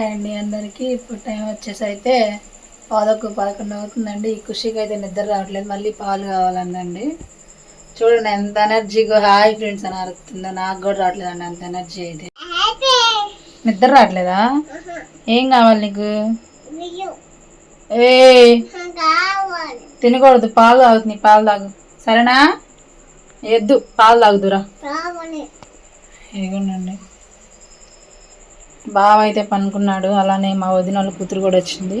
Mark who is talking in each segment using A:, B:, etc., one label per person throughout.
A: Hi అండి అందరికీ. ఇప్పుడు టైం వచ్చేసి అయితే పాదకు పదకొండు అవుతుందండి. ఈ ఖుషికి అయితే నిద్ర రావట్లేదు. మళ్ళీ పాలు కావాలందండి చూడండి ఎంత ఎనర్జీగా హాయ్ ఫ్రెండ్స్ అని అరుతుందో నాకు కూడా రావట్లేదండి అంత ఎనర్జీ అయితే. నిద్ర రావట్లేదా? ఏం కావాలి నీకు? ఏ తినకూడదు. పాలు తాగుతుంది పాలు తాగు. సరేనా? ఎద్దు పాలు తాగుదురా. ఏగుండండి బావ అయితే పనుకున్నాడు. అలానే మా వదిన వాళ్ళ కూతురు కూడా వచ్చింది.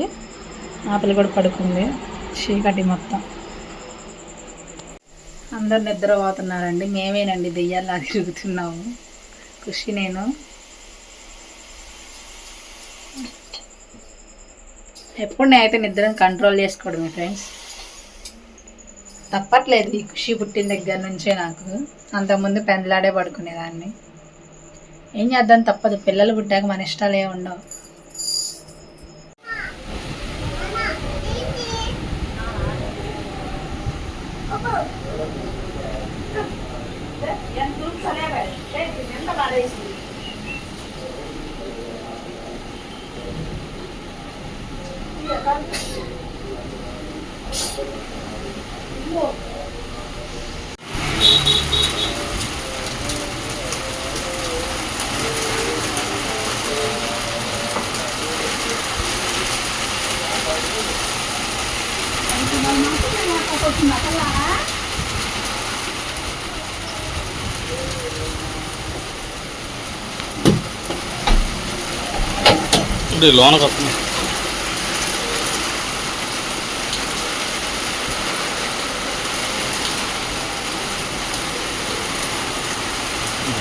A: ఆ పిల్ల కూడా పడుకుంది. చీకటి మొత్తం. అందరు నిద్ర పోతున్నారండి మేమేనండి దెయ్యాలా తిరుగుతున్నాము. ఖుషి నేను. ఎప్పుడు నేనైతే నిద్రను కంట్రోల్ చేసుకోవడమే ఫ్రెండ్స్. తప్పట్లేదు ఈ ఖుషి పుట్టిన దగ్గర నుంచే నాకు. అంతకుముందు పెందలాడే పడుకునేదాన్ని. ఏం చేద్దాం తప్పదు పిల్లలు పుట్టాక మన ఇష్టాలు Thank you.
B: ఇప్పుడు లోనకి వస్తుంది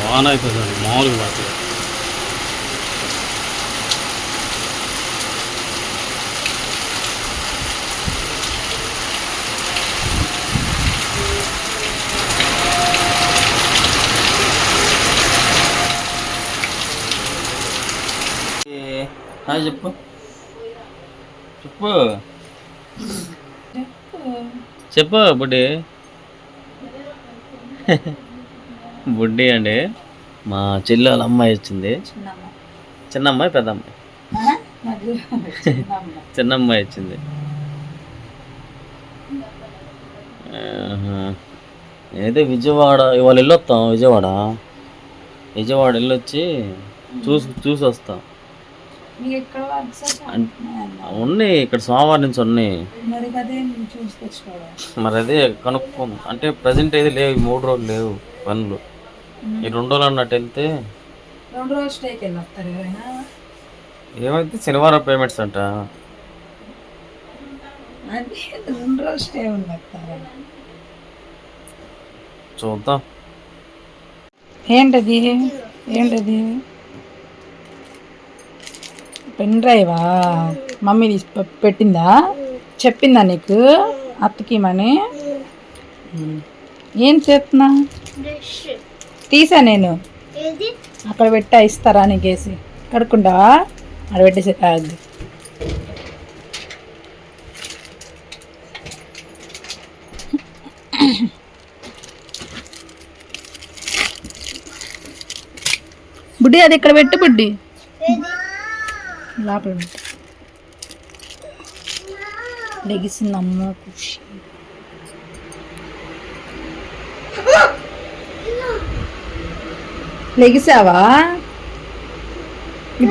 B: వాన అయిపోతుంది మామూలుగా పడుతుంది హాయ్ చెప్పు. చెప్పు. చెప్పు బుడ్డి. బుడ్డి అండి. మా చెల్లి వాళ్ళ అమ్మాయి వచ్చింది. చిన్న అమ్మాయి పెద్ద అమ్మాయి చిన్న అమ్మాయి వచ్చింది. అయితే విజయవాడ ఇవాళ వెళ్ళొస్తాం విజయవాడ. విజయవాడ వెళ్ళొచ్చి చూసి చూసి వస్తాం ఉన్నాయి ఇక్కడ సోమవారం నుంచి ఉన్నాయి.
A: మరి అదే
B: కనుక్కుందాం. అంటే ప్రజెంట్ అయితే లేవు ఈ మూడు రోజులు లేవు పనులు. ఈ రెండు రోజులు అన్నట్టు వెళ్తే
A: రెండు రోజులు స్టేకి
B: ఏమైతే శనివారం పేమెంట్స్ అంట.
A: రెండు రోజులు స్టే
B: చూద్దాం.
A: ఏంటది? ఏంటది? పెన్ డ్రైవా? మమ్మీ తీసి పె- పెట్టిందా? చెప్పిందా నీకు? అత్తకిమని ఏం చేస్తున్నా? తీసా నేను. అక్కడ పెట్టా ఇస్తారా నీకేసి? కడుక్కుంటావా? అక్కడ పెట్టేసి కాదు బుడ్డి అది ఇక్కడ పెట్టు బుడ్డి. లోపల పెట్టు. లెగిసింది అమ్మ ఖుషి. లెగిసావా?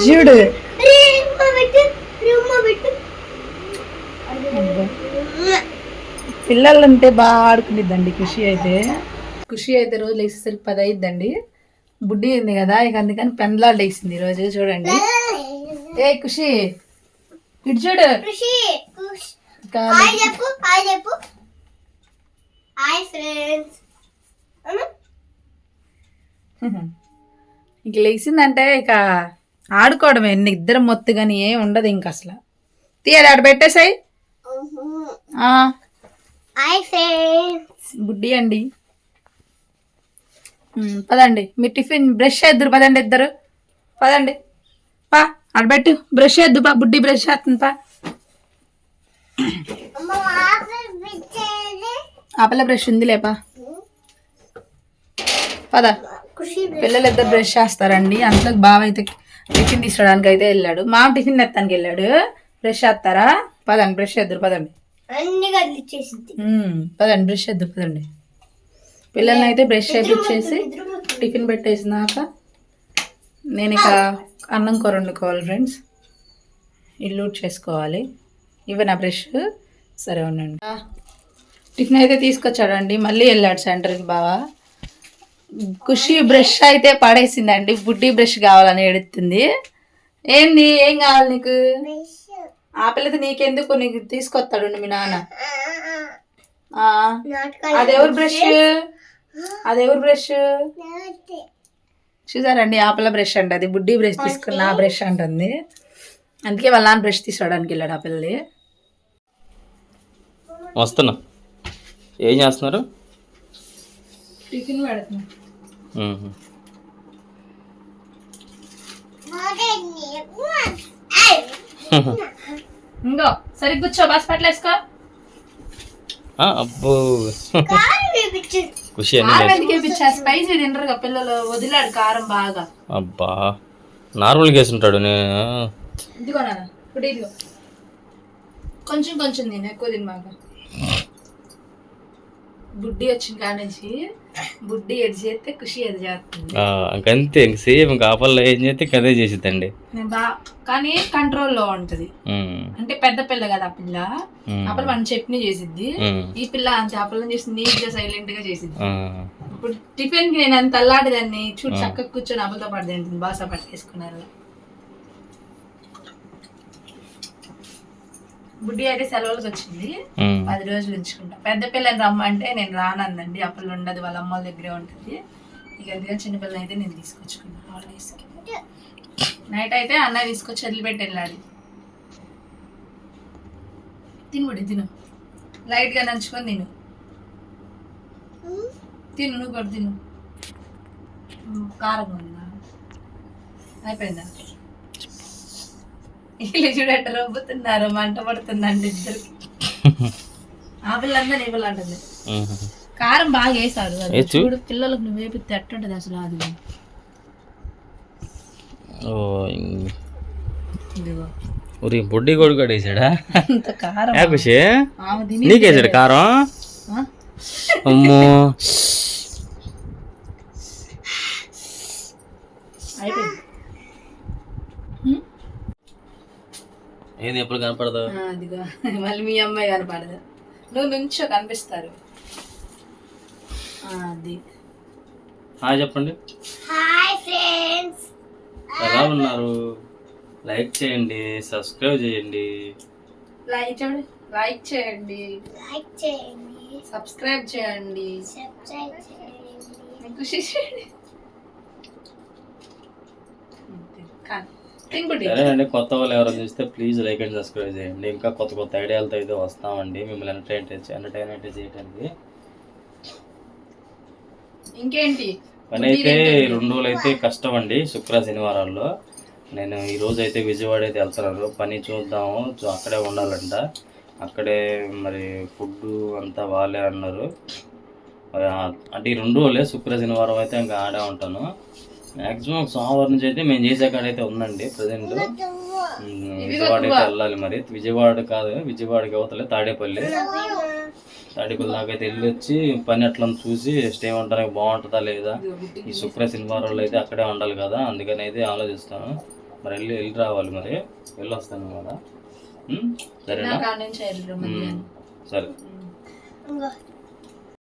A: చూడు. పిల్లలంటే బాగా ఆడుకునిద్దండి ఖుషి అయితే. ఖుషి అయితే రోజు లేచేసరికి పది అయిద్దండి. బుడ్డి ఉంది కదా ఇక అందుకని పెండ్లా లేచింది రోజు చూడండి. ఏ ఖుషి. ఇటు చూడు. ఇంకా ఇంక లేచిందంటే ఇక ఆడుకోవడమే. ఇద్దరం మొత్తు కానీ ఏం ఉండదు ఇంక అసలు. తీయాలి ఆడ పెట్టేసాయి. బుడ్డి అండి. పదండి. మీ టిఫిన్ బ్రష్ చేద్దరు. పదండి ఇద్దరు. పదండి. పా. అడబెట్టు బ్రష్ చేద్దు పా బుడ్డి బ్రష్ చేస్తుంది పా. ఆ పిల్ల బ్రష్ ఉంది లేపా పద. పిల్లలు ఇద్దరు బ్రష్ చేస్తారండి. అంతలోకి బావ అయితే టిఫిన్ తీసుకోవడానికి అయితే వెళ్ళాడు. మామ టిఫిన్ తెత్తానికి వెళ్ళాడు. బ్రష్ చేస్తారా? పదండి బ్రష్ చేద్దరు పదండి. పదండి బ్రష్ చేద్దరు పదండి. పిల్లల్ని అయితే బ్రష్ చేపించేసి టిఫిన్ పెట్టేసినాక నేను ఇక అన్నం కూర వండుకోవాలి ఫ్రెండ్స్. ఇల్లు చేసుకోవాలి. ఇవి నా బ్రష్. సరే ఉండండి. టిఫిన్ అయితే తీసుకొచ్చాడండి. మళ్ళీ వెళ్ళాడు సెంటర్కి బాగా ఖుషి బ్రష్ అయితే పడేసిందండి. బుడ్డి బ్రష్ కావాలని ఎడుతుంది ఏంది? ఏం కావాలి నీకు? ఆ పిల్లది నీకెందుకు? నీకు తీసుకొస్తాడు మీ నాన్న. అదెవరు బ్రష్? అదెవరు బ్రష్? చూసారండి ఆపల బ్రష్ అంట అది. బుడ్డి బ్రష్ తీసుకున్న ఆ బ్రష్ అంటుంది. అందుకే వాళ్ళ నాన్న బ్రష్ తీసుకోవడానికి వెళ్ళాడు ఆ పిల్లది
B: వస్తున్నా. ఏం చేస్తున్నారు?
A: టిఫిన్ పెడుతున్నా. ఇంకో సరిగ్గా కూర్చో బస్ పట్లేసుకో
B: అబ్బో. ఖుషి
A: స్పైసీ తినరు పిల్లలు వదిలాడు కారం బాగా.
B: అబ్బా నార్మల్ కేసు ఉంటాడు నేను
A: ఇదిగో నాన్న ఇప్పుడు ఇదిగో. కొంచెం కొంచెం తిను ఎక్కువ తిని బాగా బుడ్డి వచ్చిన కాడ నుంచి బుడ్డి ఎది చేస్తే ఖుషి ఎది చేస్తుంది
B: ఇంక సేమ్ ఇంకా ఆపల్లో ఏం చేస్తే ఇంక అదే చేసిద్దండి
A: కానీ కంట్రోల్లో ఉంటది. అంటే పెద్ద పిల్ల కదా ఆ పిల్ల
B: మ్మ్.
A: ఆ పిల్ల మన చట్నీ చేసిద్ది. ఈ పిల్ల అంతే ఆ పిల్లని చేసి నీట్గా సైలెంట్గా చేసిద్ది. ఇప్పుడు టిఫిన్కి నేను అంత అల్లాడిదాన్ని చూడు చక్కగా కూర్చొని అబ్బలతో పడి తింటుంది బాసా పట్టేసుకున్నారు బుడ్డి అయితే సెలవులకు వచ్చింది. పది రోజులు పెద్ద పిల్లని రమ్మంటే నేను రానందండి అప్పుడు ఉండదు వాళ్ళ అమ్మ వాళ్ళ దగ్గరే ఉంటుంది. ఇక దగ్గర చిన్న పిల్లని అయితే నేను తీసుకొచ్చుకున్నాను హాలిడేస్కి నైట్ అయితే అన్న తీసుకొచ్చి వదిలిపెట్టి వెళ్ళాడు. తినుబడి తిను. లైట్గా నంచుకొని తిను. తిను నువ్వు కూడా తిను. కారం ఉందా? అయిపోయిందా? వీళ్ళు చూడట రొబ్బుతున్నారు మంట పడుతుందండి ఇద్దరికి. ఆ పిల్లందరూ ఈ పిల్ల అంటుంది
B: మ్మ్.
A: కారం బాగా వేసాడు అది. చూడు పిల్లలకు నువ్వు వేపితే ఎట్టుంటది అసలు అది.
B: ఓ ఇం-
A: ఇదిగో.
B: ఊరి బుడ్డి కొడుకు వేసాడా?
A: అంత కారం. ఆమె తిని
B: నీకేసాడు కారం?
A: ఆ?
B: అమ్మో.
A: అయిపోయింది.
B: ఏది ఎప్పుడు కనపడదు?
A: ఆ, అదిగో మళ్ళీ మీ అమ్మాయి కనపడదు. నువ్వు నుంచో కనిపిస్తారు. అది.
B: హాయ్ చెప్పండి.
C: Hi friends.
B: ఎలా ఉన్నారు? లైక్ చేయండి సబ్స్క్రైబ్ చేయండి.
A: లైక్ చూడండి లైక్ చేయండి.
C: లైక్ చేయండి.
A: సబ్స్క్రైబ్ చేయండి.
C: సబ్స్క్రైబ్ చేయండి.
A: కృషి చేయండి తింగుడి
B: సరేనండి కొత్త వాళ్ళు ఎవరైనా చూస్తే ప్లీజ్ లైక్ అండ్ సబ్స్క్రైబ్ చేయండి. ఇంకా కొత్త కొత్త ఐడియాలతో అయితే వస్తామండి. మిమ్మల్ని ఎంటర్టైన్ ఎంటర్టైన్ అయితే చేయడానికి
A: ఇంకేంటి?
B: పని అయితే రెండు రోజులు అయితే కష్టం అండి శుక్ర శనివారాల్లో. నేను ఈ రోజు అయితే విజయవాడ అయితే వెళ్తున్నాను. పని చూద్దాము. అక్కడే ఉండాలంట. అక్కడే మరి ఫుడ్ అంతా వాళ్ళే అన్నారు. అంటే ఈ రెండు రోజులే శుక్ర శనివారం అయితే ఇంకా ఆడే ఉంటాను. మ్యాక్సిమం సోమవారం నుంచి అయితే మేము చేసే కాడ అయితే ఉందండి ప్రజెంట్ విజయవాడ అయితే వెళ్ళాలి మరి. విజయవాడ కాదు విజయవాడకి అవతలే తాడేపల్లి. తాడేపల్లి దాకైతే వెళ్ళి వచ్చి పని అట్లా చూసి స్టే ఉండడానికి బాగుంటుందా లేదా? ఈ శుక్ర శనివారాలు అయితే అక్కడే ఉండాలి కదా అందుకని అయితే ఆలోచిస్తాను. మరి వెళ్ళి వెళ్ళి రావాలి మరి. వెళ్ళి వస్తాను కదా? సరేనా. సరే.
C: ఇంకో